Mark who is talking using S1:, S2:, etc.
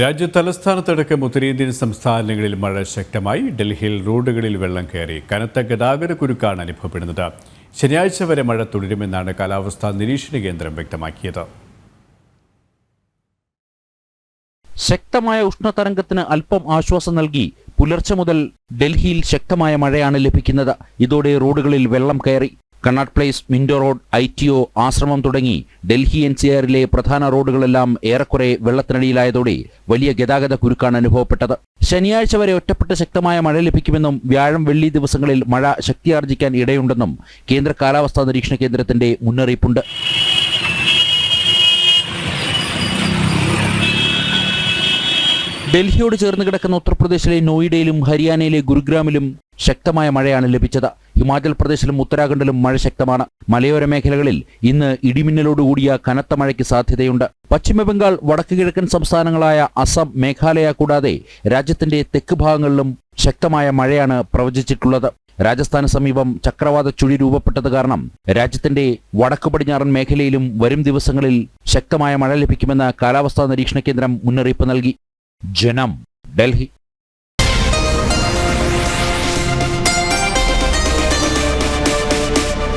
S1: രാജ്യതലസ്ഥാനത്തടക്കം ഉത്തരേന്ത്യൻ സംസ്ഥാനങ്ങളിൽ മഴ ശക്തമായി ഡൽഹിയിൽ റോഡുകളിൽ വെള്ളം കയറി കനത്ത ഗതാഗത കുരുക്കാണ് അനുഭവപ്പെടുന്നത് ശനിയാഴ്ച വരെ മഴ തുടരുമെന്നാണ് കാലാവസ്ഥാ നിരീക്ഷണ കേന്ദ്രം വ്യക്തമാക്കിയത്
S2: ശക്തമായ ഉഷ്ണതരംഗത്തിന് അല്പം ആശ്വാസം നൽകി പുലർച്ചെ മുതൽ ഡൽഹിയിൽ ശക്തമായ മഴയാണ് ലഭിക്കുന്നത് ഇതോടെ റോഡുകളിൽ വെള്ളം കയറി Connaught Place Minto Road I T O Ashram തുടങ്ങി ഡൽഹി എൻ സി ആറിലെ പ്രധാന റോഡുകളെല്ലാം ഏറെക്കുറെ വെള്ളത്തിനടിയിലായതോടെ വലിയ ഗതാഗത കുരുക്കാണ് അനുഭവപ്പെട്ടത് ശനിയാഴ്ച വരെ ഒറ്റപ്പെട്ട ശക്തമായ മഴ ലഭിക്കുമെന്നും വ്യാഴം വെള്ളി ദിവസങ്ങളിൽ മഴ ശക്തിയാർജിക്കാൻ ഇടയുണ്ടെന്നും കേന്ദ്ര കാലാവസ്ഥാ നിരീക്ഷണ കേന്ദ്രത്തിന്റെ മുന്നറിയിപ്പുണ്ട് ഡൽഹിയോട് ചേർന്ന് കിടക്കുന്ന ഉത്തർപ്രദേശിലെ നോയിഡയിലും ഹരിയാനയിലെ ഗുരുഗ്രാമിലും ശക്തമായ മഴയാണ് ലഭിച്ചത് ഹിമാചൽ പ്രദേശിലും ഉത്തരാഖണ്ഡിലും മഴ ശക്തമാണ് മലയോര മേഖലകളിൽ ഇന്ന് ഇടിമിന്നലോടുകൂടിയ കനത്ത മഴയ്ക്ക് സാധ്യതയുണ്ട് പശ്ചിമബംഗാൾ വടക്കു കിഴക്കൻ സംസ്ഥാനങ്ങളായ അസം മേഘാലയ കൂടാതെ രാജ്യത്തിന്റെ തെക്ക് ഭാഗങ്ങളിലും ശക്തമായ മഴയാണ് പ്രവചിച്ചിട്ടുള്ളത് രാജസ്ഥാന് സമീപം ചക്രവാത ചുഴി രൂപപ്പെട്ടത് കാരണം രാജ്യത്തിന്റെ വടക്കു പടിഞ്ഞാറൻ മേഖലയിലും വരും ദിവസങ്ങളിൽ ശക്തമായ മഴ ലഭിക്കുമെന്ന് കാലാവസ്ഥാ നിരീക്ഷണ കേന്ദ്രം മുന്നറിയിപ്പ് നൽകി ജനം ഡൽഹി